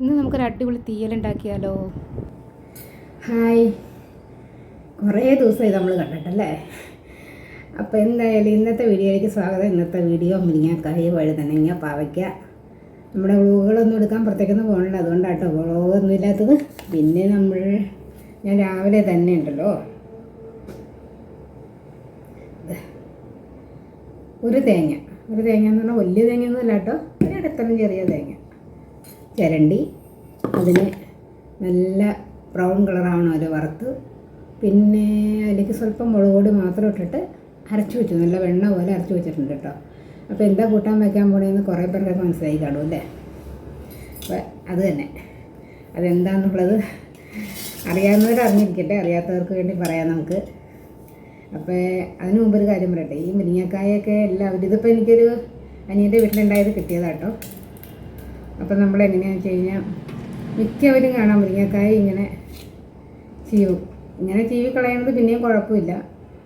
ഇന്ന് നമുക്കൊരു അടിപൊളി തീയലുണ്ടാക്കിയാലോ ഹായ്. കുറേ ദിവസമായി നമ്മൾ കണ്ടിട്ടല്ലേ? അപ്പോൾ എന്തായാലും ഇന്നത്തെ വീഡിയോയിലേക്ക് സ്വാഗതം. ഇന്നത്തെ വീഡിയോ മുരിങ്ങക്കായ് വഴുതനങ്ങ പാവയ്ക്ക. നമ്മുടെ വ്ളോഗുകളൊന്നും എടുക്കാൻ പുറത്തേക്കൊന്നും പോകണില്ല. അതുകൊണ്ടാട്ടോ വ്ളോഗൊന്നും ഇല്ലാത്തത്. പിന്നെ നമ്മൾ ഞാൻ രാവിലെ തന്നെ ഉണ്ടല്ലോ. ഒരു തേങ്ങ. ഒരു തേങ്ങ എന്ന് പറഞ്ഞാൽ വലിയ തേങ്ങയൊന്നും അല്ല കേട്ടോ. ഒരു ഇടത്തരം ചെറിയ തേങ്ങ. ചിരണ്ടി. അതിന് നല്ല ബ്രൗൺ കളറാവണം അത് വറുത്ത്. പിന്നെ അതിലേക്ക് സ്വല്പം മുളക് പൊടി മാത്രം ഇട്ടിട്ട് അരച്ചു വെച്ചു. നല്ല വെണ്ണ പോലെ അരച്ചു വെച്ചിട്ടുണ്ട് കേട്ടോ. അപ്പോൾ എന്താ കൂട്ടാൻ വയ്ക്കാൻ പോണേന്ന് കുറേ പേർക്കൊക്കെ മനസ്സിലായി കാണും അല്ലേ? അപ്പോൾ അത് തന്നെ. അതെന്താണെന്നുള്ളത് അറിയാവുന്നവർ അറിഞ്ഞിരിക്കട്ടെ. അറിയാത്തവർക്ക് വേണ്ടി പറയാം നമുക്ക്. അപ്പോൾ അതിന് മുമ്പ് ഒരു കാര്യം പറയട്ടെ. ഈ മുരിങ്ങക്കായൊക്കെ എല്ലാവരും ഇതിപ്പോൾ എനിക്കൊരു അനിയന്റെ വീട്ടിലുണ്ടായത് കിട്ടിയതാട്ടോ. അപ്പം നമ്മൾ എങ്ങനെയാണെന്ന് വെച്ച് കഴിഞ്ഞാൽ മിക്കവരും കാണാൻ മുരിങ്ങക്കായ ഇങ്ങനെ ചീവും. ഇങ്ങനെ ചീവി കളയുന്നത് പിന്നെയും കുഴപ്പമില്ല.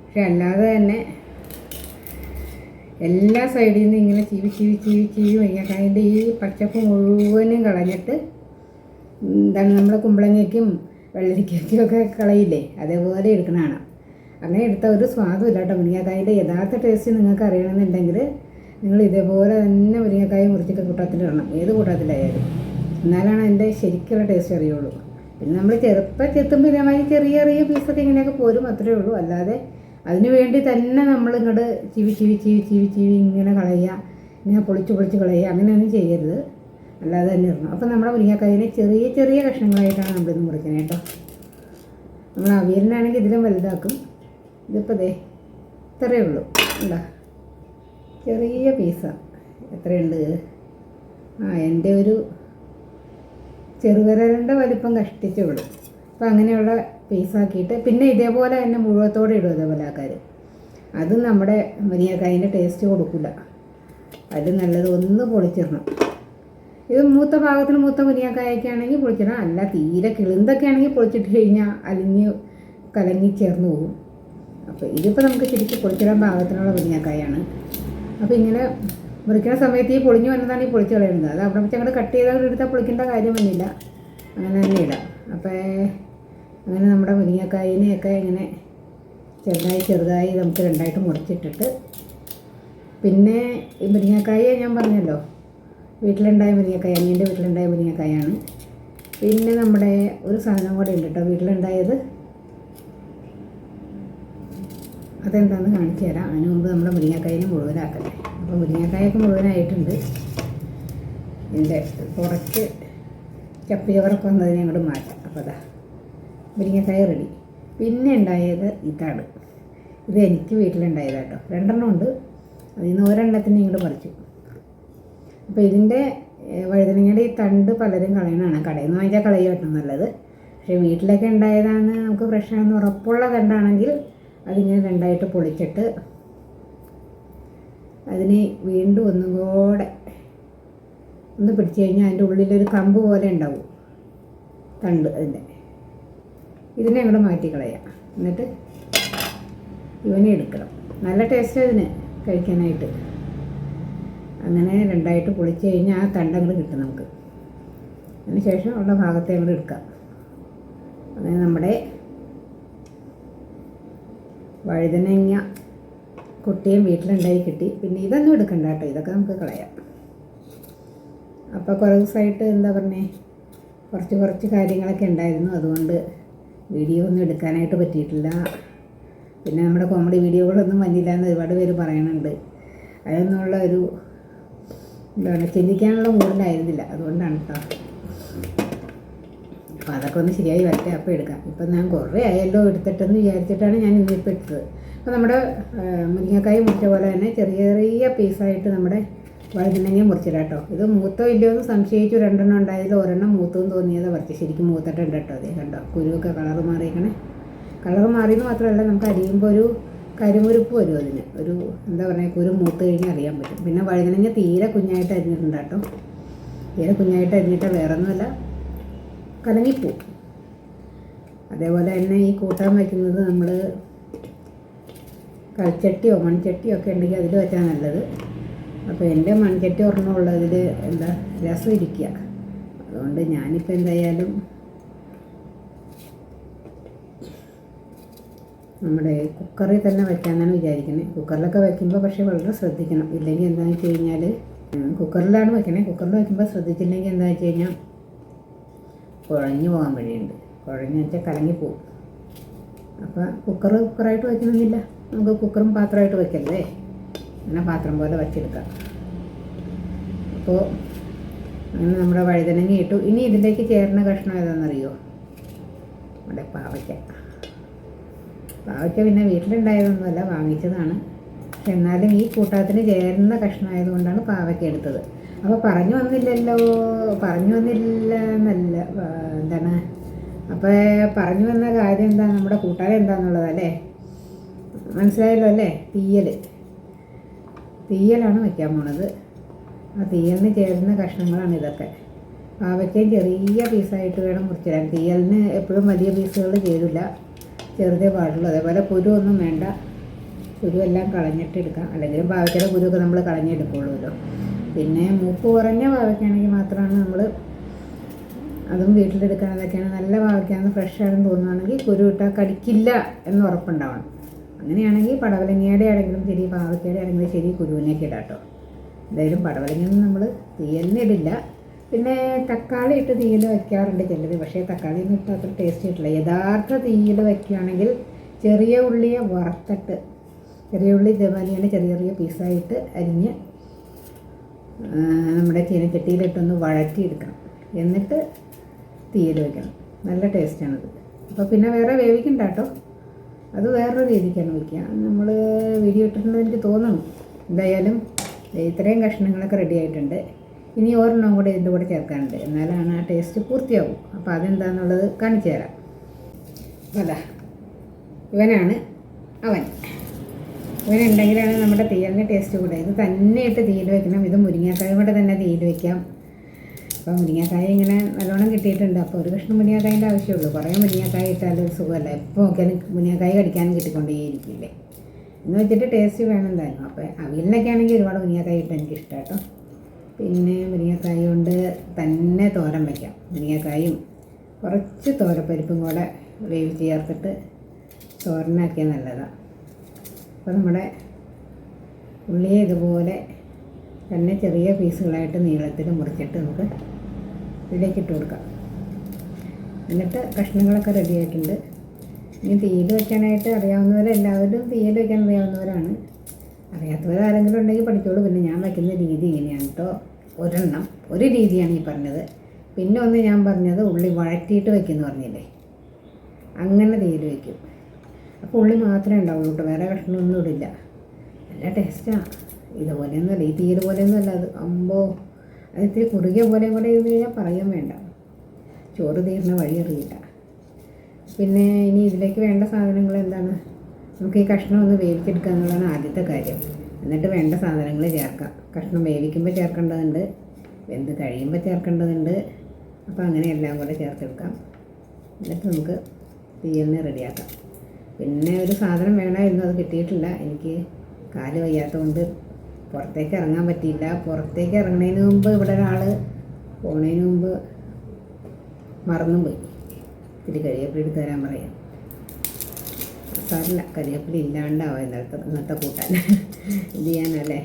പക്ഷെ അല്ലാതെ തന്നെ എല്ലാ സൈഡിൽ നിന്ന് ഇങ്ങനെ ചീവി ചീവി ചീവി ചീവി മുരിങ്ങക്കായന്റെ ഈ പച്ചപ്പ് മുഴുവനും കളഞ്ഞിട്ട് എന്താണ് നമ്മൾ കുമ്പളങ്ങയ്ക്കും വെള്ളരിക്കയ്ക്കും ഒക്കെ കളയില്ലേ? അതേപോലെ എടുക്കണതാണ് അങ്ങനെ എടുത്ത ഒരു സ്വാദും ഇല്ല കേട്ടോ മുരിങ്ങക്കായന്റെ യഥാർത്ഥ ടേസ്റ്റ് നിങ്ങൾക്ക് അറിയണമെന്നുണ്ടെങ്കിൽ നിങ്ങൾ ഇതേപോലെ തന്നെ മുരിങ്ങക്കായ മുറിച്ചൊക്കെ കൂട്ടത്തിലിടണം ഏത് കൂട്ടത്തിലായാലും. എന്നാലാണ് അതിന്റെ ശരിക്കുള്ള ടേസ്റ്റ് അറിയുള്ളൂ. പിന്നെ നമ്മൾ ചെറുപ്പം ചെത്തുമ്പോൾ ഇതേമാതിരി ചെറിയ ചെറിയ പീസൊക്കെ ഇങ്ങനെയൊക്കെ പോരും അത്രേ ഉള്ളൂ. അല്ലാതെ അതിനു വേണ്ടി തന്നെ നമ്മൾ ഇങ്ങോട്ട് ചിവി ചിവി ചിവി ചിവി ചിവി ഇങ്ങനെ കളയുക. ഇങ്ങനെ പൊളിച്ച് പൊളിച്ച് കളയുക. അങ്ങനെയൊന്നും ചെയ്യരുത്. അല്ലാതെ തന്നെ ഇടണം. അപ്പോൾ നമ്മുടെ മുരിങ്ങക്കായനെ ചെറിയ ചെറിയ കഷ്ണങ്ങളായിട്ടാണ് നമ്മളിത് മുറിക്കുന്നത് കേട്ടോ. നമ്മൾ അവിയലിനാണെങ്കിൽ ഇതിലും വലുതാക്കും. ഇതിപ്പോൾ ദേ ഇത്രയേ ഉള്ളൂ. ഉണ്ടോ ചെറിയ പീസ എത്രയുണ്ട്? ആ എന്റെ ഒരു ചെറുവിരലിന്റെ വലിപ്പം കഷ്ടിച്ചേ ഉള്ളൂ അപ്പോൾ അങ്ങനെയുള്ള പീസാക്കിയിട്ട് പിന്നെ ഇതേപോലെ തന്നെ മുഴുവത്തോടെ ഇടും അതേപോലെ ആൾക്കാർ അത് നമ്മുടെ മുരിങ്ങക്കായന്റെ ടേസ്റ്റ് കൊടുക്കില്ല. അത് നല്ലത് ഒന്ന് പൊളിച്ചിടണം. ഇത് മൂത്ത ഭാഗത്തിന് മൂത്ത മുരിങ്ങക്കായൊക്കെ ആണെങ്കിൽ പൊളിച്ചിടണം. അല്ല തീരെ കിളിന്തൊക്കെ ആണെങ്കിൽ പൊളിച്ചിട്ട് കഴിഞ്ഞാൽ അലിഞ്ഞ് കലങ്ങി ചേർന്ന് പോകും. അപ്പോൾ ഇതിപ്പോൾ നമുക്ക് ശരിക്കും പൊളിച്ചിടാൻ പാകത്തിനുള്ള മുരിങ്ങക്കായാണ് അപ്പോൾ ഇങ്ങനെ മുറിക്കുന്ന സമയത്ത് ഈ പൊളിഞ്ഞു വന്നതാണ് ഈ പൊളിച്ച് കളയുന്നത്. അത് അവിടെ വെച്ച് അങ്ങോട്ട് കട്ട് ചെയ്താൽ എടുത്താൽ പൊളിക്കേണ്ട കാര്യം വന്നില്ല. അങ്ങനെ തന്നെ ഇടാം. അപ്പോൾ അങ്ങനെ നമ്മുടെ മുരിങ്ങക്കായിനെയൊക്കെ ഇങ്ങനെ ചെറുതായി ചെറുതായി നമുക്ക് രണ്ടായിട്ട് മുറിച്ചിട്ടിട്ട്. പിന്നെ ഈ മുരിങ്ങക്കായ ഞാൻ പറഞ്ഞല്ലോ വീട്ടിലുണ്ടായ മുരിങ്ങക്കായ അനിയന്റെ വീട്ടിലുണ്ടായ മുരിങ്ങക്കായാണ്. പിന്നെ നമ്മുടെ ഒരു സാധനം കൂടെ ഉണ്ട് കേട്ടോ വീട്ടിലുണ്ടായത് അതെന്താണെന്ന് കാണിച്ചു തരാം. അതിന് മുമ്പ് നമ്മുടെ മുരിങ്ങക്കായനെ മുഴുവനാക്കട്ടെ. അപ്പോൾ മുരിങ്ങക്കായൊക്കെ മുഴുവനായിട്ടുണ്ട്. ഇതിന്റെ കുറച്ച് ചപ്പിയവറൊക്കെ വന്നതിനെ അങ്ങോട്ട് മാറ്റാം. അപ്പോൾ അതാ മുരിങ്ങക്കായ റെഡി പിന്നെ ഉണ്ടായത് ഇതാണ് ഇത് എനിക്ക് വീട്ടിലുണ്ടായത് കേട്ടോ രണ്ടെണ്ണം ഉണ്ട്. അതിൽ നിന്ന് ഒരെണ്ണത്തിന് ഇങ്ങോട്ട് പറിച്ചു. അപ്പോൾ ഇതിന്റെ വഴുതനങ്ങയുടെ ഈ തണ്ട് പലരും കളയണതാണ് കടയിൽ നിന്ന് വാങ്ങിച്ചാൽ കളയുക കേട്ടോ നല്ലത്. പക്ഷേ വീട്ടിലൊക്കെ ഉണ്ടായതാണ് നമുക്ക് ഫ്രഷാണെന്ന് ഉറപ്പുള്ള തണ്ടാണെങ്കിൽ അതിങ്ങനെ രണ്ടായിട്ട് പൊളിച്ചിട്ട് അതിനെ വീണ്ടും ഒന്നും കൂടെ ഒന്ന് പിടിച്ചു കഴിഞ്ഞാൽ അതിന്റെ ഉള്ളിലൊരു കമ്പ് പോലെ ഉണ്ടാവും. തണ്ട് അതിന്റെ. ഇതിനെ അങ്ങോട്ട് മാറ്റി കളയാം എന്നിട്ട് ഇവനെ എടുക്കണം. നല്ല ടേസ്റ്റ് അതിന് കഴിക്കാനായിട്ട്. അങ്ങനെ രണ്ടായിട്ട് പൊളിച്ച് കഴിഞ്ഞാൽ ആ തണ്ട് അങ്ങോട്ട് കിട്ടും നമുക്ക്. അതിന് ശേഷം ഉള്ള ഭാഗത്തെ അങ്ങോട്ട് എടുക്കാം. അങ്ങനെ നമ്മുടെ വഴുതനങ്ങ കുട്ടിയും വീട്ടിലുണ്ടായി കിട്ടി. പിന്നെ ഇതൊന്നും എടുക്കണ്ട കേട്ടോ. ഇതൊക്കെ നമുക്ക് കളയാം. അപ്പോൾ കുറേ ദിവസമായിട്ട് എന്താ പറഞ്ഞേ? കുറച്ച് കുറച്ച് കാര്യങ്ങളൊക്കെ ഉണ്ടായിരുന്നു. അതുകൊണ്ട് വീഡിയോ ഒന്നും എടുക്കാനായിട്ട് പറ്റിയിട്ടില്ല. പിന്നെ നമ്മുടെ കോമഡി വീഡിയോകളൊന്നും വന്നില്ല എന്ന് ഒരുപാട് പേര് പറയുന്നുണ്ട്. അതൊന്നുള്ള ഒരു എന്താണ് ചിന്തിക്കാനുള്ള മൂഡിലായിരുന്നില്ല അതുകൊണ്ടാണ് കേട്ടോ. അപ്പോൾ അതൊക്കെ ഒന്ന് ശരിയായി വരട്ടെ അപ്പോൾ എടുക്കാം. ഇപ്പം ഞാൻ കുറേ ആയല്ലോ എടുത്തിട്ടെന്ന് വിചാരിച്ചിട്ടാണ് ഞാൻ ഇന്നിപ്പോൾ എടുത്തത്. അപ്പോൾ നമ്മുടെ മുരിങ്ങക്കായ മുറിച്ച പോലെ തന്നെ ചെറിയ ചെറിയ പീസായിട്ട് നമ്മുടെ വഴുതനങ്ങ മുറിച്ചിടാം കേട്ടോ ഇത് മൂത്തോ ഇല്ലയോ എന്ന് സംശയിച്ചു രണ്ടെണ്ണം ഉണ്ടായതിൽ ഒരെണ്ണം മൂത്തവും തോന്നിയത് പറിച്ച്. ശരിക്കും മൂത്തിട്ടുണ്ട് കേട്ടോ അതേ കണ്ടോ? കുരുവൊക്കെ കളർ മാറിയേക്കണേ. കളർ മാറിയെന്ന് മാത്രമല്ല നമുക്ക് അരിയുമ്പോൾ ഒരു കരിമുരുപ്പ് വരും അതിന്. ഒരു എന്താ പറയുക കുരു മൂത്ത് കഴിഞ്ഞാൽ അറിയാൻ പറ്റും. പിന്നെ വഴുതനങ്ങ തീരെ കുഞ്ഞായിട്ട് അരിഞ്ഞിട്ടുണ്ട് കേട്ടോ തീരെ കുഞ്ഞായിട്ട് അരിഞ്ഞിട്ട് വേറെ ഒന്നുമല്ല കലങ്ങിപ്പോവും. അതേപോലെ തന്നെ ഈ കൂട്ടാൻ വയ്ക്കുന്നത് നമ്മൾ കൽച്ചട്ടിയോ മൺചട്ടിയോ ഒക്കെ ഉണ്ടെങ്കിൽ അതിൽ വെച്ചാൽ നല്ലത്. അപ്പോൾ എന്റെ മൺചട്ടി ഉള്ളതിൽ എന്താ രസം ഇരിക്കുക. അതുകൊണ്ട് ഞാനിപ്പോൾ എന്തായാലും നമ്മുടെ കുക്കറിൽ തന്നെ വയ്ക്കാമെന്നാണ് വിചാരിക്കുന്നത്. കുക്കറിലൊക്കെ വയ്ക്കുമ്പോൾ പക്ഷേ വളരെ ശ്രദ്ധിക്കണം. ഇല്ലെങ്കിൽ എന്താണെന്ന് വെച്ച് കഴിഞ്ഞാൽ കുക്കറിലാണ് വയ്ക്കണേ കുക്കറിൽ വയ്ക്കുമ്പോൾ ശ്രദ്ധിച്ചില്ലെങ്കിൽ എന്താണെന്ന് വെച്ച് കഴിഞ്ഞാൽ കുഴഞ്ഞു പോകാൻ വഴിയുണ്ട്. കുഴഞ്ഞു വെച്ചാൽ കലങ്ങിപ്പോവും. അപ്പോൾ കുക്കർ കുക്കറായിട്ട് വയ്ക്കണമെന്നില്ല. നമുക്ക് കുക്കറും പാത്രമായിട്ട് വയ്ക്കല്ലേ? അങ്ങനെ പാത്രം പോലെ വച്ചെടുക്കാം. അപ്പോൾ അങ്ങനെ നമ്മുടെ വഴുതനങ്ങ ഇട്ടു. ഇനി ഇതിലേക്ക് ചേർന്ന കഷ്ണം ഏതാണെന്നറിയോ? നമ്മുടെ പാവയ്ക്ക. പാവയ്ക്ക പിന്നെ വീട്ടിലുണ്ടായതൊന്നുമല്ല വാങ്ങിച്ചതാണ്. എന്നാലും ഈ കൂട്ടത്തിന് ചേരുന്ന കഷ്ണമായതുകൊണ്ടാണ് പാവയ്ക്ക എടുത്തത്. അപ്പോൾ പറഞ്ഞു വന്നില്ലല്ലോ പറഞ്ഞു വന്നില്ല എന്നല്ല എന്താണ്? അപ്പോൾ പറഞ്ഞു വന്ന കാര്യം എന്താ? നമ്മുടെ കൂട്ടാൻ എന്താണെന്നുള്ളതല്ലേ മനസ്സിലായല്ലോ അല്ലേ? തീയൽ തീയലാണ് വയ്ക്കാൻ പോണത്. ആ തീയലിന് ചേരുന്ന കഷ്ണങ്ങളാണ് ഇതൊക്കെ. പാവയ്ക്കയും ചെറിയ പീസായിട്ട് വേണം മുറിച്ചിടാൻ. തീയലിന് എപ്പോഴും വലിയ പീസുകൾ ചേരില്ല ചെറുതേ പാടുള്ളൂ. അതേപോലെ കുരു ഒന്നും വേണ്ട. കുരു എല്ലാം കളഞ്ഞിട്ട് എടുക്കാം അല്ലെങ്കിൽ പാവയ്ക്കയുടെ കുരുവൊക്കെ നമ്മൾ കളഞ്ഞെടുക്കുള്ളൂല്ലോ. പിന്നെ മൂപ്പ് കുറഞ്ഞ പാവയ്ക്കാണെങ്കിൽ മാത്രമാണ് നമ്മൾ അതും വീട്ടിലെടുക്കാൻ അതൊക്കെയാണ് നല്ല പാവയ്ക്കാന്ന് ഫ്രഷ് ആണെന്ന് തോന്നുകയാണെങ്കിൽ കുരു ഇട്ടാൽ കടിക്കില്ല എന്ന് ഉറപ്പുണ്ടാവണം. അങ്ങനെയാണെങ്കിൽ പടവലങ്ങയുടെ ആണെങ്കിലും ശരി പാവയ്ക്കയുടെ ആണെങ്കിലും ശരി കുരുവിനൊക്കെ ഇടാം കേട്ടോ എന്തായാലും പടവലങ്ങയൊന്നും നമ്മൾ തീയലിനിടില്ല പിന്നെ തക്കാളി ഇട്ട് തീയൽ വയ്ക്കാറുണ്ട് ചിലത് പക്ഷേ തക്കാളി ഒന്നും ഇട്ട് അത്ര ടേസ്റ്റ് കിട്ടില്ല യഥാർത്ഥ തീയൽ വയ്ക്കുകയാണെങ്കിൽ ചെറിയ ഉള്ളിയെ വറുത്തിട്ട് ചെറിയ ഉള്ളി തന്നെ ചെറിയ ചെറിയ പീസായിട്ട് അരിഞ്ഞ് നമ്മുടെ ചീനച്ചട്ടിയിലിട്ടൊന്ന് വഴറ്റിയെടുക്കണം. എന്നിട്ട് തീയിൽ വയ്ക്കണം നല്ല ടേസ്റ്റാണത് അപ്പോൾ പിന്നെ വേറെ വേവിക്കണ്ട കേട്ടോ അത് വേറൊരു രീതിക്കാണ് വയ്ക്കുക നമ്മൾ വീഡിയോ ഇട്ടിട്ടുണ്ടെന്ന് എനിക്ക് തോന്നുന്നു. എന്തായാലും ഇത്രയും കഷ്ണങ്ങളൊക്കെ റെഡി ആയിട്ടുണ്ട്. ഇനി ഒരെണ്ണം കൂടെ ഇതിന്റെ കൂടെ ചേർക്കാനുണ്ട്. എന്നാലാണ് ആ ടേസ്റ്റ് പൂർത്തിയാവും. അപ്പോൾ അതെന്താണെന്നുള്ളത് കാണിച്ചു തരാം. അതാ. ഇവനാണ് അവൻ. ഇവനുണ്ടെങ്കിലാണ് നമ്മുടെ തീയലിന് ടേസ്റ്റ് കൂടെ ഇത് തന്നെ ഇട്ട് തീയിൽ വെക്കണം. ഇത് മുരിങ്ങാക്കായ കൂടെ തന്നെ തീയിൽ വെക്കാം. അപ്പോൾ മുരിങ്ങാക്കായ ഇങ്ങനെ നല്ലോണം കിട്ടിയിട്ടുണ്ട്. അപ്പോൾ ഒരു കഷ്ണം മുരിങ്ങാക്കായന്റെ ആവശ്യമുള്ളൂ. കുറേ മുരിങ്ങാക്കായ ഇട്ടാൽ ഒരു സുഖമല്ല. എപ്പോൾ നോക്കിയാലും മുരിങ്ങാക്കായ കടിക്കാനും കിട്ടിക്കൊണ്ടേയിരിക്കില്ലേ. എന്ന് വെച്ചിട്ട് ടേസ്റ്റ് വേണം എന്തായാലും അപ്പോൾ അവിയലിനൊക്കെ ആണെങ്കിൽ ഒരുപാട് മുരിങ്ങാക്കായ ഇട്ട് എനിക്ക് ഇഷ്ടം കേട്ടോ പിന്നെ മുരിങ്ങക്കായ കൊണ്ട് തന്നെ തോരൻ വയ്ക്കാം മുരിങ്ങാക്കായും കുറച്ച് തോരപ്പരിപ്പും കൂടെ വേവിച്ച് ചേർത്തിട്ട് തോരനാക്കിയാൽ നല്ലതാണ് അപ്പോൾ നമ്മുടെ ഉള്ളി ഇതുപോലെ തന്നെ ചെറിയ പീസുകളായിട്ട് നീളത്തിൽ മുറിച്ചിട്ട് നമുക്ക് ഇതിലേക്ക് ഇട്ട് കൊടുക്കാം. എന്നിട്ട് കഷ്ണങ്ങളൊക്കെ റെഡിയായിട്ടുണ്ട് ഇനി തീയിൽ വയ്ക്കാനായിട്ട് അറിയാവുന്നവരെല്ലാവരും തീയിൽ വയ്ക്കാൻ അറിയാവുന്നവരാണ്. അറിയാത്തവരാരെങ്കിലും ഉണ്ടെങ്കിൽ പഠിച്ചോളൂ. പിന്നെ ഞാൻ വയ്ക്കുന്ന രീതി ഇങ്ങനെയാണ് കേട്ടോ ഒരെണ്ണം ഒരു രീതിയാണ് ഈ പറഞ്ഞത്. പിന്നെ ഒന്ന് ഞാൻ പറഞ്ഞത് ഉള്ളി വഴറ്റിയിട്ട് വയ്ക്കുമെന്ന് പറഞ്ഞില്ലേ? അങ്ങനെ തീയിൽ വയ്ക്കും അപ്പോൾ ഉള്ളി മാത്രമേ ഉണ്ടാവുള്ളൂ വേറെ കഷ്ണമൊന്നും ഇടില്ല. നല്ല ടേസ്റ്റാണ് ഇതുപോലെയൊന്നുമല്ല. ഈ തീര് പോലെയൊന്നും അല്ല അത്. അമ്പോ അത് ഇത്തിരി കുറുകിയ പോലെയും കൂടെ ഇത് കഴിഞ്ഞാൽ പറയാൻ വേണ്ട. ചോറ് തീരുന്ന വഴി അറിയില്ല. പിന്നെ ഇനി ഇതിലേക്ക് വേണ്ട സാധനങ്ങൾ എന്താണ്? നമുക്ക് ഈ കഷ്ണം ഒന്ന് വേവിച്ചെടുക്കുക എന്നുള്ളതാണ് ആദ്യത്തെ കാര്യം. എന്നിട്ട് വേണ്ട സാധനങ്ങൾ ചേർക്കാം. കഷ്ണം വേവിക്കുമ്പോൾ ചേർക്കേണ്ടതുണ്ട്. വെന്ത് കഴിയുമ്പോൾ ചേർക്കേണ്ടതുണ്ട്. അപ്പോൾ അങ്ങനെ എല്ലാം കൂടെ ചേർത്തെടുക്കാം. എന്നിട്ട് നമുക്ക് തീയലിനെ റെഡിയാക്കാം. പിന്നെ ഒരു സാധനം വേണമായിരുന്നു അത് കിട്ടിയിട്ടില്ല. എനിക്ക് കാൽ വയ്യാത്തതുകൊണ്ട് പുറത്തേക്ക് ഇറങ്ങാൻ പറ്റിയില്ല. പുറത്തേക്ക് ഇറങ്ങുന്നതിന് മുമ്പ് ഇവിടെ ഒരാൾ പോണതിന് മുമ്പ് മറന്നും പോയി ഇത്തിരി കരിവേപ്പില എടുത്ത് തരാൻ പറയാം. സാറില്ല കരിവേപ്പില ഇല്ലാണ്ടാവും ഇന്നത്തെ ഇന്നത്തെ കൂട്ടാൻ. ഇത് ചെയ്യാനല്ലേ?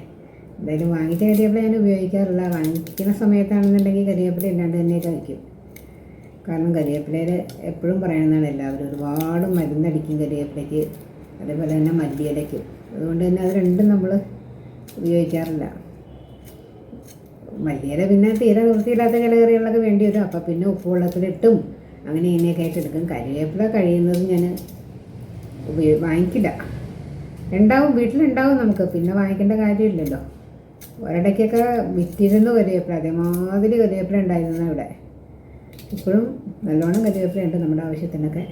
എന്തായാലും വാങ്ങിച്ച കരിവേപ്പില ഞാൻ ഉപയോഗിക്കാറില്ല. വാങ്ങിക്കുന്ന സമയത്താണെന്നുണ്ടെങ്കിൽ കരിവേപ്പില ഇല്ലാണ്ട് തന്നെ വയ്ക്കും കാരണം കരിവേപ്പിലയിൽ എപ്പോഴും പറയുന്നതാണ് എല്ലാവരും ഒരുപാട് മരുന്നടിക്കും കരിവേപ്പിലയ്ക്ക് അതേപോലെ തന്നെ മല്ലിയിലയ്ക്കും. അതുകൊണ്ട് തന്നെ അത് രണ്ടും നമ്മൾ ഉപയോഗിക്കാറില്ല. മല്ലിയില പിന്നെ തീരെ വൃത്തിയില്ലാത്ത ചില വേണ്ടി വരും. അപ്പം പിന്നെ ഉപ്പ് വെള്ളത്തിലിട്ടും അങ്ങനെ ഇങ്ങനെയൊക്കെ ആയിട്ട് എടുക്കും. കരിവേപ്പില കഴിയുന്നത് ഞാൻ ഉപയോഗ വാങ്ങിക്കില്ല. ഉണ്ടാവും വീട്ടിലുണ്ടാവും നമുക്ക്. പിന്നെ വാങ്ങിക്കേണ്ട കാര്യമില്ലല്ലോ. ഒരിടയ്ക്കൊക്കെ വിറ്റിരുന്നു കരിവേപ്പില അതേമാതിരി കരിവേപ്പില ഉണ്ടായിരുന്നു ഇവിടെ. ഇപ്പോഴും നല്ലോണം കരിവേപ്പിലുണ്ട് നമ്മുടെ ആവശ്യത്തിനൊക്കെ.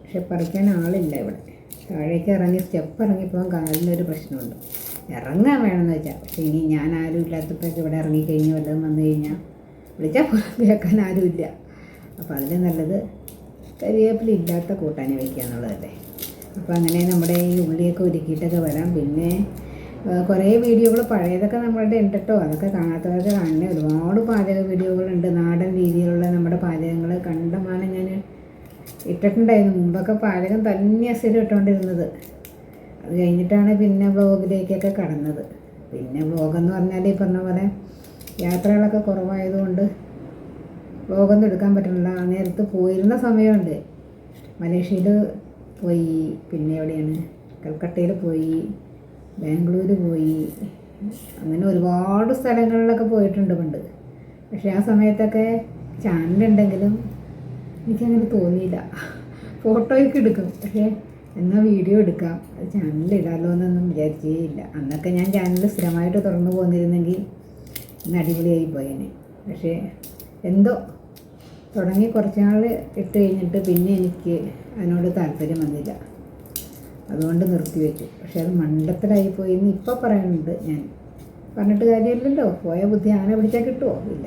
പക്ഷെ പറിക്കാൻ ആളില്ല ഇവിടെ. താഴേക്ക് ഇറങ്ങി സ്റ്റെപ്പ് ഇറങ്ങിപ്പോകാൻ കാലിനൊരു പ്രശ്നമുണ്ട്. ഇറങ്ങാൻ വേണമെന്ന് വെച്ചാൽ പക്ഷേ ഇനി ഞാൻ ആരും ഇല്ലാത്തപ്പോഴൊക്കെ ഇവിടെ ഇറങ്ങിക്കഴിഞ്ഞ് വല്ലതും വന്നു കഴിഞ്ഞാൽ വിളിച്ചാൽ കേൾക്കാൻ ആരുമില്ല അപ്പോൾ അതിൽ നല്ലത് കരിവേപ്പില ഇല്ലാത്ത കൂട്ടാനെ വയ്ക്കുക എന്നുള്ളതല്ലേ അപ്പോൾ അങ്ങനെ നമ്മുടെ ഈ ഉള്ളിയൊക്കെ ഒരുക്കിയിട്ടൊക്കെ വരാം. പിന്നെ കുറേ വീഡിയോകൾ പഴയതൊക്കെ നമ്മളുടെ ഉണ്ട് അതൊക്കെ കാണാത്തവരൊക്കെ കാണണേ ഒരുപാട് പാചക വീഡിയോകളുണ്ട്. നാടൻ രീതിയിലുള്ള നമ്മുടെ പാചകങ്ങൾ കണ്ടമാണ് ഞാൻ ഇട്ടിട്ടുണ്ടായിരുന്നു. മുമ്പൊക്കെ പാചകം തന്നെ സ്ഥിരം ഇട്ടുകൊണ്ടിരുന്നത് അത് കഴിഞ്ഞിട്ടാണ് പിന്നെ ബ്ലോഗിലേക്കൊക്കെ കടന്നത്. പിന്നെ ബ്ലോഗെന്ന് പറഞ്ഞാൽ ഈ പറഞ്ഞ പോലെ യാത്രകളൊക്കെ കുറവായതുകൊണ്ട് ബ്ലോഗൊന്നും എടുക്കാൻ പറ്റുന്നില്ല. നേരത്ത് പോയിരുന്ന സമയമുണ്ട്. മലേഷ്യയിൽ പോയി. പിന്നെ എവിടെയാണ്? കൽക്കട്ടയിൽ പോയി. ബാംഗ്ലൂർ പോയി. അങ്ങനെ ഒരുപാട് സ്ഥലങ്ങളിലൊക്കെ പോയിട്ടുണ്ട് പണ്ട്. പക്ഷേ ആ സമയത്തൊക്കെ ചാനലുണ്ടെങ്കിലും എനിക്കങ്ങനെ തോന്നിയില്ല. ഫോട്ടോയൊക്കെ എടുക്കും. പക്ഷേ എന്നാൽ വീഡിയോ എടുക്കാം. അത് ചാനലിടാമല്ലോ എന്നൊന്നും വിചാരിച്ചേ ഇല്ല അന്നൊക്കെ ഞാൻ ചാനൽ സ്ഥിരമായിട്ട് തുറന്നു പോന്നിരുന്നെങ്കിൽ ഇന്ന് അടിപൊളിയായി പോയേനെ. പക്ഷേ എന്തോ തുടങ്ങി കുറച്ച് നാൾ ഇട്ട് കഴിഞ്ഞിട്ട് പിന്നെ എനിക്ക് അതിനോട് താല്പര്യം വന്നില്ല. അതുകൊണ്ട് നിർത്തിവെച്ചു പക്ഷെ അത് മണ്ടത്തിലായി പോയി എന്ന് ഇപ്പോൾ പറയുന്നുണ്ട് ഞാൻ. പറഞ്ഞിട്ട് കാര്യമില്ലല്ലോ. പോയ ബുദ്ധി അങ്ങനെ പിടിച്ചാൽ കിട്ടുമോ ഇല്ല.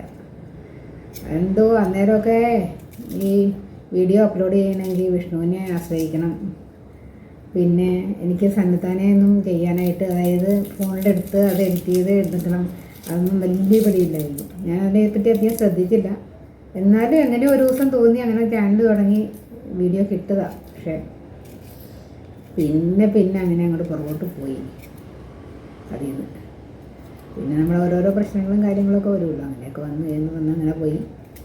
എന്തോ അന്നേരമൊക്കെ ഈ വീഡിയോ അപ്ലോഡ് ചെയ്യണമെങ്കിൽ വിഷ്ണുവിനെ ആശ്രയിക്കണം. പിന്നെ എനിക്ക് സന്നദ്ധാനെ ഒന്നും ചെയ്യാനായിട്ട് അതായത് ഫോണിന്റെ അടുത്ത് അത് എഡിറ്റ് ചെയ്ത് എടുക്കണം അതൊന്നും വലിയ പടിയില്ലായിരുന്നു. ഞാൻ അതിനെപ്പറ്റി അധികം ശ്രദ്ധിച്ചില്ല. എന്നാലും എങ്ങനെ ഒരു ദിവസം തോന്നി അങ്ങനെ ചാനൽ തുടങ്ങി വീഡിയോ കിട്ടുക പക്ഷേ പിന്നെ പിന്നെ അങ്ങനെ അങ്ങോട്ട് പുറകോട്ട് പോയി. അതിൽ നിന്ന് പിന്നെ നമ്മൾ ഓരോരോ പ്രശ്നങ്ങളും കാര്യങ്ങളൊക്കെ വരുമല്ലോ. അങ്ങനെയൊക്കെ വന്ന് കഴിഞ്ഞ് വന്ന് അങ്ങനെ പോയി.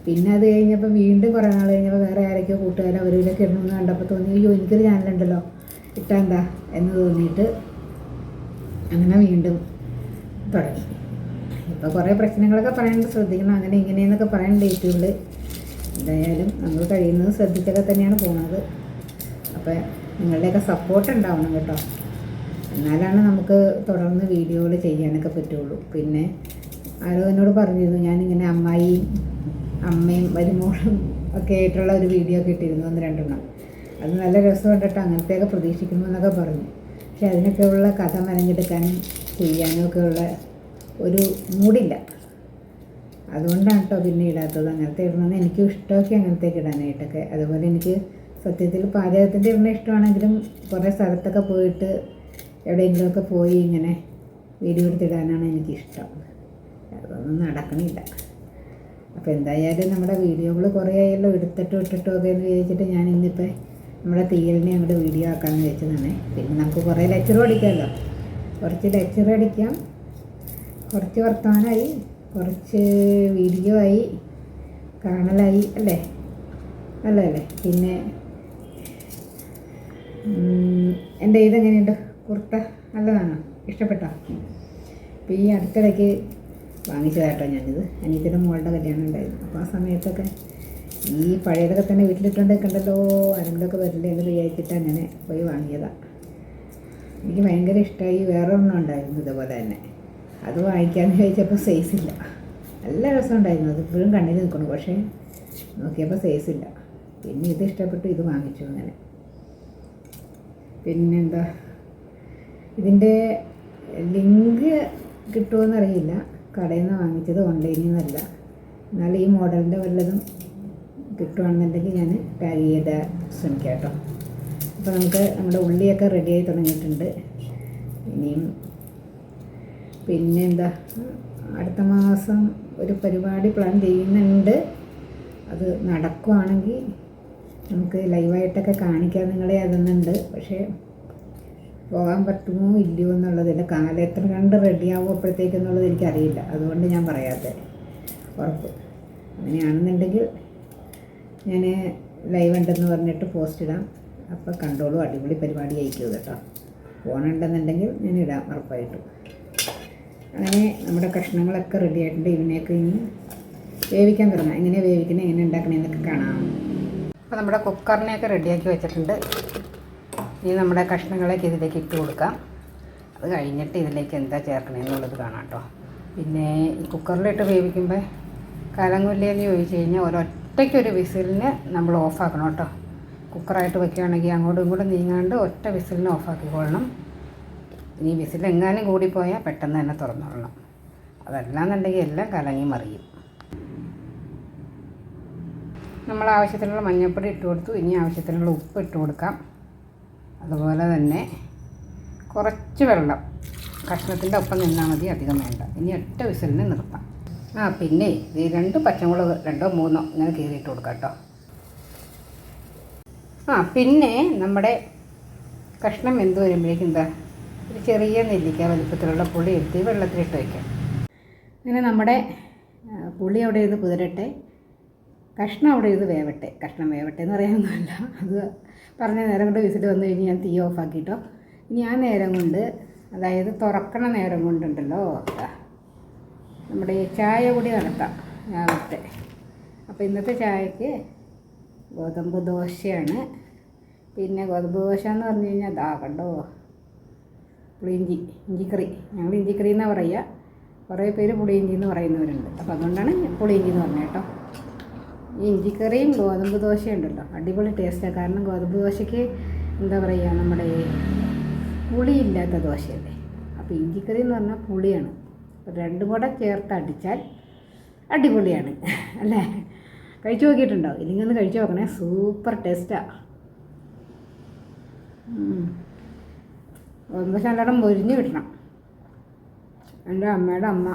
പിന്നെ അത് കഴിഞ്ഞപ്പോൾ വീണ്ടും കുറേ നാൾ കഴിഞ്ഞപ്പോൾ വേറെ ആരൊക്കെയോ കൂട്ടുകാരോ അവരിലൊക്കെ ഇടണമെന്ന് കണ്ടപ്പോൾ തോന്നി അയ്യോ എനിക്കൊരു ചാനലുണ്ടല്ലോ ഇട്ടാ എന്താ എന്ന് തോന്നിയിട്ട് അങ്ങനെ വീണ്ടും തുടങ്ങി. ഇപ്പോൾ കുറേ പ്രശ്നങ്ങളൊക്കെ പറയാനുണ്ട് ശ്രദ്ധിക്കണം. അങ്ങനെ ഇങ്ങനെയെന്നൊക്കെ പറയാനുണ്ട് യൂട്യൂബിൽ എന്തായാലും നമ്മൾ കഴിയുന്നത് ശ്രദ്ധിച്ചൊക്കെ തന്നെയാണ് പോകുന്നത് അപ്പോൾ നിങ്ങളുടെയൊക്കെ സപ്പോർട്ട് ഉണ്ടാവണം കേട്ടോ. എന്നാലാണ് നമുക്ക് തുടർന്ന് വീഡിയോകൾ ചെയ്യാനൊക്കെ പറ്റുള്ളൂ. പിന്നെ ആരോ എന്നോട് പറഞ്ഞിരുന്നു ഞാനിങ്ങനെ അമ്മായിയും അമ്മയും വരുമോളും ഒക്കെ ആയിട്ടുള്ള ഒരു വീഡിയോ ഒക്കെ ഇട്ടിരുന്നു ഒന്ന് രണ്ടെണ്ണം. അത് നല്ല രസം കണ്ടിട്ട് അങ്ങനത്തെയൊക്കെ പ്രതീക്ഷിക്കുന്നു എന്നൊക്കെ പറഞ്ഞു. പക്ഷെ അതിനൊക്കെയുള്ള കഥ മെനഞ്ഞെടുക്കാനും ചെയ്യാനും ഉള്ള ഒരു മൂടില്ല. അതുകൊണ്ടാണ് കേട്ടോ പിന്നെ ഇടാത്തത്. അങ്ങനത്തെ ഇടണമെന്ന് എനിക്കും ഇഷ്ടമൊക്കെ അങ്ങനത്തേക്ക് ഇടാനായിട്ടൊക്കെ. അതുപോലെ എനിക്ക് സത്യത്തിൽ പാചകത്തിന്റെ ഇടുന്ന ഇഷ്ടമാണെങ്കിലും കുറേ സ്ഥലത്തൊക്കെ പോയിട്ട് എവിടെയെങ്കിലുമൊക്കെ പോയി ഇങ്ങനെ വീഡിയോ എടുത്തിടാനാണ് എനിക്കിഷ്ടം. അതൊന്നും നടക്കണില്ല. അപ്പോൾ എന്തായാലും നമ്മുടെ വീഡിയോകൾ കുറേ ആയല്ലോ എടുത്തിട്ടും ഇട്ടിട്ടും ഒക്കെ എന്ന് വിചാരിച്ചിട്ട് ഞാൻ ഇന്നിപ്പോൾ നമ്മുടെ തീയലിനെ അങ്ങോട്ട് വീഡിയോ ആക്കാമെന്ന് വെച്ചതാണ് പിന്നെ നമുക്ക് കുറേ ലെക്ചർ പഠിക്കാമല്ലോ. കുറച്ച് ലെക്ചർ അടിക്കാം കുറച്ച് വർത്തമാനമായി കുറച്ച് വീഡിയോ ആയി കാണലായി അല്ലേ? നല്ലതല്ലേ പിന്നെ ഉം, എന്റെ ഇതെങ്ങനെയുണ്ട്? കുർത്ത നല്ലതാണ്? ഇഷ്ടപ്പെട്ടോ? അപ്പോൾ ഈ അടുത്തിടയ്ക്ക് വാങ്ങിച്ചതായിട്ടോ ഞാനിത്. അനിയത്തിന്റെ മോളുടെ കല്യാണം ഉണ്ടായിരുന്നു. അപ്പോൾ ആ സമയത്തൊക്കെ ഈ പഴയതൊക്കെ തന്നെ വീട്ടിലിട്ടുണ്ട് കണ്ടല്ലോ ആരെങ്കിലുമൊക്കെ വരില്ലേ എന്ന് വിചാരിച്ചിട്ട് അങ്ങനെ പോയി വാങ്ങിയതാണ് എനിക്ക് ഭയങ്കര ഇഷ്ടമായി വേറെ ഒന്നും ഉണ്ടായിരുന്നു ഇതുപോലെ തന്നെ. അത് വാങ്ങിക്കാമെന്ന് ചോദിച്ചപ്പോൾ സൈസ് ഇല്ല. നല്ല രസം ഉണ്ടായിരുന്നു. അത് ഇപ്പോഴും കണ്ണിൽ നിൽക്കുന്നു. പക്ഷേ നോക്കിയപ്പോൾ സൈസ് ഇല്ല. പിന്നെ ഇത് ഇഷ്ടപ്പെട്ടു ഇത് വാങ്ങിച്ചു അങ്ങനെ. പിന്നെന്താ? ഇതിന്റെ ലിങ്ക് കിട്ടുമോയെന്നറിയില്ല കടയിൽ നിന്ന് വാങ്ങിച്ചത് ഓൺലൈനിൽ നിന്നല്ല എന്നാൽ ഈ മോഡലിന്റെ വല്ലതും കിട്ടുകയാണെന്നുണ്ടെങ്കിൽ ഞാൻ ടാഗ് ചെയ്ത് ശ്രമിക്കാം കേട്ടോ അപ്പോൾ നമുക്ക് നമ്മുടെ ഉള്ളിയൊക്കെ റെഡിയായി തുടങ്ങിയിട്ടുണ്ട്. ഇനിയും പിന്നെന്താ? അടുത്ത മാസം ഒരു പരിപാടി പ്ലാൻ ചെയ്യുന്നുണ്ട്. അത് നടക്കുവാണെങ്കിൽ നമുക്ക് ലൈവായിട്ടൊക്കെ കാണിക്കാൻ നിങ്ങളെ അതുന്നുണ്ട്. പക്ഷേ പോകാൻ പറ്റുമോ ഇല്ലയോ എന്നുള്ളതില്ല. കാല എത്ര കണ്ട് റെഡിയാവും അപ്പോഴത്തേക്കെന്നുള്ളത് എനിക്കറിയില്ല. അതുകൊണ്ട് ഞാൻ പറയാത്തത് ഉറപ്പ്. അങ്ങനെയാണെന്നുണ്ടെങ്കിൽ ഞാൻ ലൈവ് ഉണ്ടെന്ന് പറഞ്ഞിട്ട് പോസ്റ്റ് ഇടാം. അപ്പോൾ കണ്ടോളൂ. അടിപൊളി പരിപാടി അയക്കൂ കേട്ടോ. പോകണുണ്ടെന്നുണ്ടെങ്കിൽ ഞാൻ ഇടാം ഉറപ്പായിട്ടും. അങ്ങനെ നമ്മുടെ കഷ്ണങ്ങളൊക്കെ റെഡി ആയിട്ടുണ്ട്. ഇതിനെയൊക്കെ ഇനി വേവിക്കാൻ തുടങ്ങാം. എങ്ങനെ വേവിക്കുന്നത്? എങ്ങനെ ഉണ്ടാക്കണേന്നൊക്കെ കാണാം. അപ്പോൾ നമ്മുടെ കുക്കറിനെയൊക്കെ റെഡിയാക്കി വെച്ചിട്ടുണ്ട്. ഇനി നമ്മുടെ കഷ്ണങ്ങളൊക്കെ ഇതിലേക്ക് ഇട്ട് കൊടുക്കാം. അത് കഴിഞ്ഞിട്ട് ഇതിലേക്ക് എന്താ ചേർക്കണമെന്നുള്ളത് കാണാം കേട്ടോ. പിന്നെ ഈ കുക്കറിലിട്ട് വേവിക്കുമ്പോൾ കലങ്ങില്ലെന്ന് ചോദിച്ചു കഴിഞ്ഞാൽ ഒരൊറ്റയ്ക്കൊരു വിസിലിന് നമ്മൾ ഓഫാക്കണം കേട്ടോ. കുക്കറായിട്ട് വെക്കുകയാണെങ്കിൽ അങ്ങോട്ടും ഇങ്ങോട്ടും നീങ്ങാണ്ട് ഒറ്റ വിസിലിന് ഓഫാക്കിക്കൊള്ളണം. ഇനി വിസിൽ എങ്ങാനും കൂടിപ്പോയാൽ പെട്ടെന്ന് തന്നെ തുറന്നോളണം. അതല്ലാന്നുണ്ടെങ്കിൽ എല്ലാം കലങ്ങി മറിയും. നമ്മൾ ആവശ്യത്തിനുള്ള മഞ്ഞൾപ്പൊടി ഇട്ട് കൊടുത്തു. ഇനി ആവശ്യത്തിനുള്ള ഉപ്പ് ഇട്ട് കൊടുക്കാം. അതുപോലെ തന്നെ കുറച്ച് വെള്ളം. കഷ്ണത്തിന്റെ ഒപ്പം നിന്നാൽ മതി അധികം വേണ്ട. ഇനി ഒറ്റ വിസിലിന് നിർത്താം. ആ പിന്നെ ഈ രണ്ട് പച്ചമുളക് രണ്ടോ മൂന്നോ ഇങ്ങനെ കീറിയിട്ട് കൊടുക്കാം കേട്ടോ. ആ പിന്നെ നമ്മുടെ കഷ്ണം എന്ത് വരുമ്പോഴേക്കും എന്താ? ഒരു ചെറിയ നെല്ലിക്ക വലിപ്പത്തിലുള്ള പുളി എടുത്ത് വെള്ളത്തിലിട്ട് വയ്ക്കാം. അങ്ങനെ നമ്മുടെ പുളി അവിടെ ഇരുന്ന് കുതിരട്ടെ. കഷ്ണം അവിടെ ഇരുന്ന് വേവട്ടെ. കഷ്ണം വേവട്ടെ എന്ന് പറയാനൊന്നുമല്ല. അത് പറഞ്ഞ നേരം കൊണ്ട് വിസിൽ വന്നു കഴിഞ്ഞ് ഞാൻ തീ ഓഫാക്കിട്ടോ ഇനി ആ നേരം കൊണ്ട് അതായത് തുറക്കണ നേരം കൊണ്ടുണ്ടല്ലോ നമ്മുടെ ചായ കൂടി നടത്താം. രാവിലത്തെ. അപ്പോൾ ഇന്നത്തെ ചായക്ക് ഗോതമ്പ് ദോശയാണ്. പിന്നെ ഗോതമ്പ് ദോശ എന്ന് പറഞ്ഞു കഴിഞ്ഞാൽ ദാ കണ്ടോ? പുളിയിഞ്ചി ഇഞ്ചിക്കറി ഞങ്ങൾ ഇഞ്ചിക്കറി എന്നാണ് പറയുക. കുറേ പേര് പുളിയിഞ്ചി എന്ന് പറയുന്നവരുണ്ട്. അപ്പോൾ അതുകൊണ്ടാണ് പുളിയിഞ്ചി എന്ന് പറഞ്ഞത് കേട്ടോ. ഈ ഇഞ്ചിക്കറിയും ഗോതമ്പ് ദോശയും ഉണ്ടല്ലോ. അടിപൊളി ടേസ്റ്റാണ് കാരണം ഗോതമ്പ് ദോശയ്ക്ക് എന്താ പറയുക നമ്മുടെ പുളിയില്ലാത്ത ദോശയല്ലേ. അപ്പോൾ ഇഞ്ചിക്കറി എന്ന് പറഞ്ഞാൽ പുളിയാണ്. രണ്ടും കൂടെ ചേർത്ത് അടിച്ചാൽ അടിപൊളിയാണ്. അല്ലേ? കഴിച്ചു നോക്കിയിട്ടുണ്ടോ? ഇല്ലെങ്കിൽ ഒന്ന് കഴിച്ചു നോക്കണേ. സൂപ്പർ ടേസ്റ്റാണ് ഗോതമ്പ് നല്ലോണം മൊരിഞ്ഞ് കിട്ടണം. എന്റെ അമ്മയുടെ അമ്മ.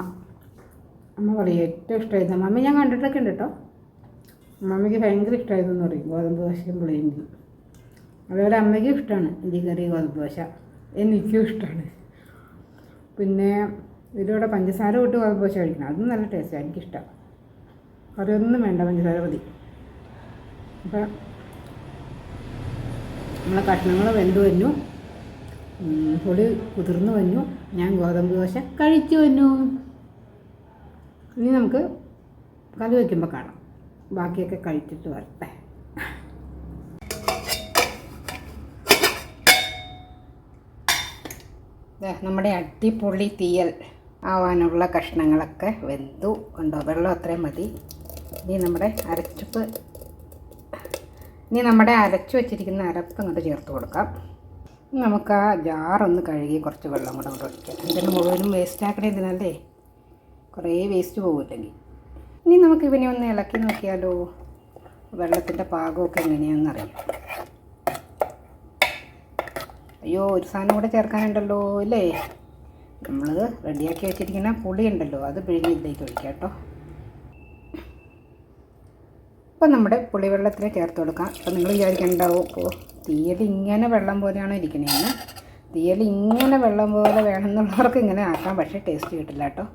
അമ്മ പറയും ഏറ്റവും ഇഷ്ടമായിരുന്നു മമ്മി ഞാൻ കണ്ടിട്ടൊക്കെ ഉണ്ട് കേട്ടോ. മമ്മിക്ക് ഭയങ്കര ഇഷ്ടമായിരുന്നു പറയും ഗോതമ്പ് ദോശയും പുളിയിഞ്ചി. അതുപോലെ അമ്മയ്ക്കും ഇഷ്ടമാണ് ഇഞ്ചി കറി ഗോതമ്പ് ദോശ. എനിക്കും ഇഷ്ടമാണ് പിന്നെ ഇതിലൂടെ പഞ്ചസാര ഇട്ട് ഗോതമ്പ് ദോശ കഴിക്കണം. അതും നല്ല ടേസ്റ്റാണ് എനിക്കിഷ്ടം. കറിയൊന്നും വേണ്ട പഞ്ചസാര മതി. അപ്പം നമ്മളെ കഷ്ണങ്ങൾ വെന്ത് വന്നു. പൊളി കുതിർന്നു വന്നു. ഞാൻ ഗോതമ്പ് ദോശ കഴിച്ചു വന്നു. ഇനി നമുക്ക് കറി വയ്ക്കുമ്പോൾ കാണാം. ബാക്കിയൊക്കെ കഴിച്ചിട്ട് വരട്ടെ. നമ്മുടെ അടിപൊളി തീയൽ ആവാനുള്ള കഷ്ണങ്ങളൊക്കെ വെന്തു. ഉണ്ടോ വെള്ളം അത്രയും മതി. ഇനി നമ്മുടെ അരച്ചുപ്പ് ഇനി നമ്മുടെ അരച്ചു വെച്ചിരിക്കുന്ന അരപ്പ് അങ്ങോട്ട് ചേർത്ത് കൊടുക്കാം. നമുക്ക് ആ ജാറൊന്ന് കഴുകി കുറച്ച് വെള്ളം കൂടെ അങ്ങോട്ട് ഒഴിക്കാം. ഇതിന് മുഴുവനും വേസ്റ്റ് ആക്കണേ ഇതിനല്ലേ കുറേ വേസ്റ്റ് പോകില്ലെങ്കിൽ ഇനി നമുക്ക് ഇവനെ ഒന്ന് ഇളക്കി നോക്കിയാലോ? വെള്ളത്തിന്റെ പാകമൊക്കെ എങ്ങനെയാണെന്നറിയാം അയ്യോ ഒരു സാധനം കൂടെ ചേർക്കാനുണ്ടല്ലോ അല്ലേ നമ്മൾ റെഡിയാക്കി വെച്ചിരിക്കുന്ന പുളി ഉണ്ടല്ലോ അത് പിഴിഞ്ഞ് ഇതിലേക്ക് ഒഴിക്കാം കേട്ടോ. ഇപ്പം നമ്മുടെ പുളിവെള്ളത്തിൽ ചേർത്ത് കൊടുക്കാം. അപ്പം നിങ്ങൾ വിചാരിക്കണ്ടാവും? ഇപ്പോൾ തീയൽ ഇങ്ങനെ വെള്ളം പോലെയാണ് ഇരിക്കണേന്ന്. തീയൽ ഇങ്ങനെ വെള്ളം പോലെ വേണമെന്നുള്ളവർക്ക് ഇങ്ങനെ ആക്കാം പക്ഷേ ടേസ്റ്റ് കിട്ടില്ല കേട്ടോ.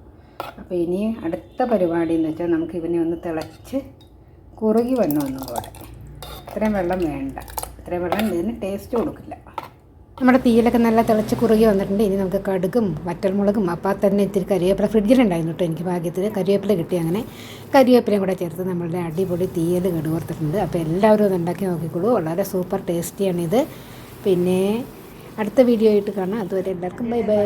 അപ്പോൾ ഇനി അടുത്ത പരിപാടി എന്ന് വെച്ചാൽ നമുക്ക് ഇവനെ ഒന്ന് തിളച്ച് കുറുകി വന്നു ഒന്നും പോലെ ഇത്രയും വെള്ളം വേണ്ട. ഇത്രയും വെള്ളം ഇതിന് ടേസ്റ്റ് കൊടുക്കില്ല. നമ്മുടെ തീയിലൊക്കെ നല്ല തിളച്ച് കുറുകി വന്നിട്ടുണ്ട്. ഇനി നമുക്ക് കടുകും വറ്റൽമുളകും അപ്പം തന്നെ ഇത്തിരി കരിവേപ്പില ഫ്രിഡ്ജിലുണ്ടായിരുന്നു കേട്ടോ എനിക്ക് ഭാഗ്യത്തിൽ കരിവേപ്പില കിട്ടി അങ്ങനെ. കരിവേപ്പിലയും കൂടെ ചേർത്ത് നമ്മളുടെ അടിപൊളി തീയൽ കടുവർത്തിട്ടുണ്ട് അപ്പോൾ എല്ലാവരും അത് ഉണ്ടാക്കി നോക്കിക്കോളൂ. വളരെ സൂപ്പർ ടേസ്റ്റിയാണിത് പിന്നെ അടുത്ത വീഡിയോ ആയിട്ട് കാണാം. അതുവരെ എല്ലാവർക്കും ബൈ ബൈ